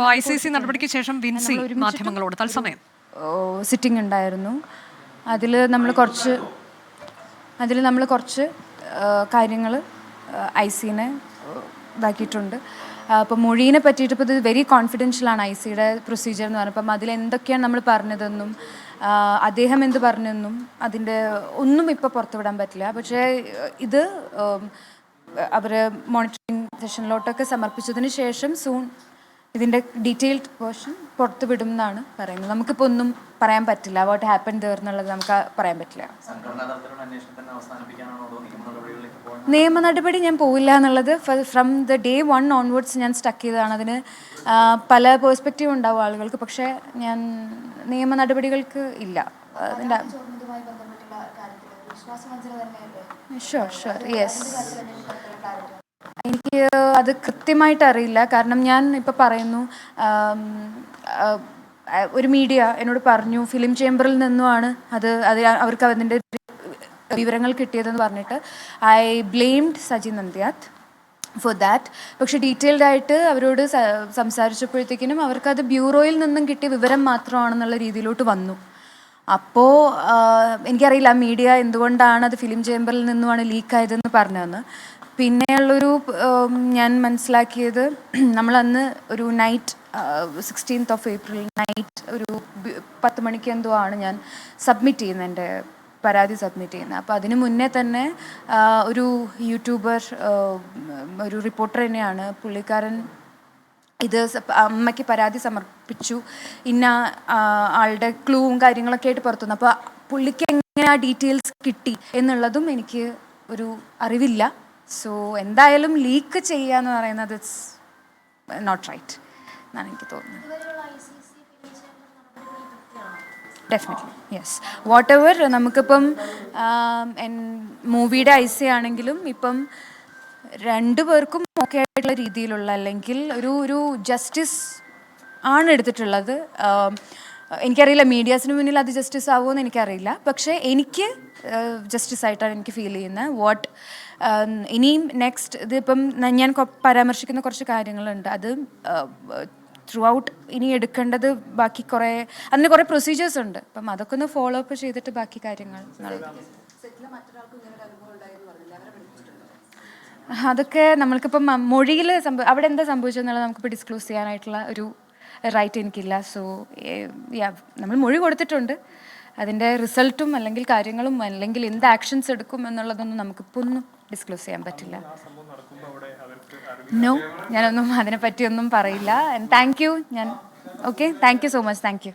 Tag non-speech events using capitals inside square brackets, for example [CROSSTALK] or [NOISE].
ഇപ്പോൾ I C C നടപടിക്ക് ശേഷം വിൻസി മാധ്യമങ്ങളോട് തത്സമയം. സിറ്റിംഗ് ഉണ്ടായിരുന്നു. അതിൽ നമ്മൾ കുറച്ച് അതിൽ നമ്മൾ കുറച്ച് കാര്യങ്ങൾ ഐ സിനെ ഇതാക്കിയിട്ടുണ്ട്. അപ്പോൾ മൊഴീനെ പറ്റിയിട്ട് ഇപ്പോൾ ഇത് വെരി കോൺഫിഡൻഷ്യലാണ് ഐ സിയുടെ പ്രൊസീജിയർ എന്ന് പറഞ്ഞപ്പോൾ അപ്പം അതിൽ എന്തൊക്കെയാണ് നമ്മൾ പറഞ്ഞതെന്നും അദ്ദേഹം എന്ത് പറഞ്ഞെന്നും അതിന്റെ ഒന്നും ഇപ്പോൾ പുറത്തുവിടാൻ പറ്റില്ല. പക്ഷേ ഇത് അവർ മോണിറ്ററിങ് സെഷനിലോട്ടൊക്കെ സമർപ്പിച്ചതിന് ശേഷം സൂൺ ഇതിന്റെ ഡീറ്റെയിൽഡ് വേർഷൻ പുറത്ത് വിടും എന്നാണ് പറയുന്നത്. നമുക്കിപ്പോൾ ഒന്നും പറയാൻ പറ്റില്ല. വാട്ട് ഹാപ്പൻ ദർ എന്നുള്ളത് നമുക്ക് പറയാൻ പറ്റില്ല. നിയമ നടപടി ഞാൻ പോവില്ല എന്നുള്ളത് from the day one onwards ഞാൻ സ്റ്റക്ക് ചെയ്തതാണ്. അതിന് പല പേഴ്സ്പെക്റ്റീവ് ഉണ്ടാവും ആളുകൾക്ക്. പക്ഷേ ഞാൻ നിയമ നടപടികൾക്ക് ഇല്ല. അതിന്റെ ഷുവർ ഷുവർ യെസ് എനിക്ക് അത് കൃത്യമായിട്ട് അറിയില്ല. കാരണം ഞാൻ ഇപ്പോൾ പറയുന്നു ഒരു മീഡിയ എന്നോട് പറഞ്ഞു ഫിലിം ചേംബറിൽ നിന്നുമാണ് അത് അത് അവർക്ക് അതിന്റെ വിവരങ്ങൾ കിട്ടിയതെന്ന് പറഞ്ഞിട്ട്. I blamed Saji Nandyath for that. പക്ഷെ ഡീറ്റെയിൽഡ് ആയിട്ട് അവരോട് സംസാരിച്ചപ്പോഴത്തേക്കിനും അവർക്കത് ബ്യൂറോയിൽ നിന്നും കിട്ടിയ വിവരം മാത്രമാണെന്നുള്ള രീതിയിലോട്ട് വന്നു. അപ്പോൾ എനിക്കറിയില്ല മീഡിയ എന്തുകൊണ്ടാണ് അത് ഫിലിം ചേംബറിൽ നിന്നുമാണ് ലീക്കായതെന്ന് പറഞ്ഞതെന്ന്. പിന്നെയുള്ളൊരു ഞാൻ മനസ്സിലാക്കിയത് [CLEARS THROAT] നമ്മളന്ന് ഒരു night sixteenth of April night ഒരു പത്ത് മണിക്ക് എന്തോ ആണ് ഞാൻ സബ്മിറ്റ് ചെയ്യുന്നത് എന്റെ പരാതി സബ്മിറ്റ് ചെയ്യുന്നത് അപ്പോൾ അതിന് മുന്നേ തന്നെ ഒരു യൂട്യൂബർ ഒരു റിപ്പോർട്ടർ തന്നെയാണ് പുള്ളിക്കാരൻ ഇത് അമ്മയ്ക്ക് പരാതി സമർപ്പിച്ചു. ഇന്ന ആളുടെ ക്ലൂവും കാര്യങ്ങളൊക്കെ ആയിട്ട് പുറത്തുനിന്ന്. അപ്പോൾ പുള്ളിക്ക് എങ്ങനെ ആ ഡീറ്റെയിൽസ് കിട്ടി എന്നുള്ളതും എനിക്ക് ഒരു അറിവില്ല. സോ എന്തായാലും ലീക്ക് ചെയ്യുക എന്ന് പറയുന്നത് ഇറ്റ്സ് നോട്ട് റൈറ്റ് എന്നാണ് എനിക്ക് തോന്നുന്നത്. ഡെഫിനറ്റ്ലി യെസ് വാട്ട് എവർ നമുക്കിപ്പം മൂവിയുടെ ഐ സി ആണെങ്കിലും ഇപ്പം രണ്ടു പേർക്കും ഓക്കെ ആയിട്ടുള്ള രീതിയിലുള്ള അല്ലെങ്കിൽ ഒരു ഒരു ജസ്റ്റിസ് ആണ് എടുത്തിട്ടുള്ളത്. എനിക്കറിയില്ല മീഡിയാസിന് മുന്നിൽ അത് ജസ്റ്റിസ് ആവുമോ എന്ന് എനിക്കറിയില്ല. പക്ഷേ എനിക്ക് ജസ്റ്റിസ് ആയിട്ടാണ് എനിക്ക് ഫീൽ ചെയ്യുന്നത്. വാട്ട് ഇനിയും നെക്സ്റ്റ് ഇതിപ്പം ഞാൻ പരാമർശിക്കുന്ന കുറച്ച് കാര്യങ്ങളുണ്ട്. അത് ത്രൂ ഔട്ട് ഇനി എടുക്കേണ്ടത് ബാക്കി കുറേ അതിന് കുറേ പ്രൊസീജിയേഴ്സ് ഉണ്ട്. അപ്പം അതൊക്കെ ഒന്ന് ഫോളോ അപ്പ് ചെയ്തിട്ട് ബാക്കി കാര്യങ്ങൾ എന്നുള്ളത് അതൊക്കെ നമ്മൾക്കിപ്പം മൊഴിയിൽ സംഭവം അവിടെ എന്താ സംഭവിച്ചതെന്നുള്ളത് നമുക്കിപ്പോൾ ഡിസ്ക്ലോസ് ചെയ്യാനായിട്ടുള്ള ഒരു റൈറ്റ് എനിക്കില്ല. സോ നമ്മൾ മൊഴി കൊടുത്തിട്ടുണ്ട്. അതിന്റെ റിസൾട്ടും അല്ലെങ്കിൽ കാര്യങ്ങളും അല്ലെങ്കിൽ എന്ത് ആക്ഷൻസ് എടുക്കും എന്നുള്ളതൊന്നും നമുക്കിപ്പോൾ ഒന്നും ഡിസ്ക്ലോസ് ചെയ്യാൻ പറ്റില്ല. നോ ഞാനൊന്നും അതിനെപ്പറ്റിയൊന്നും പറയില്ല. താങ്ക് യു ഞാൻ okay thank you so much thank you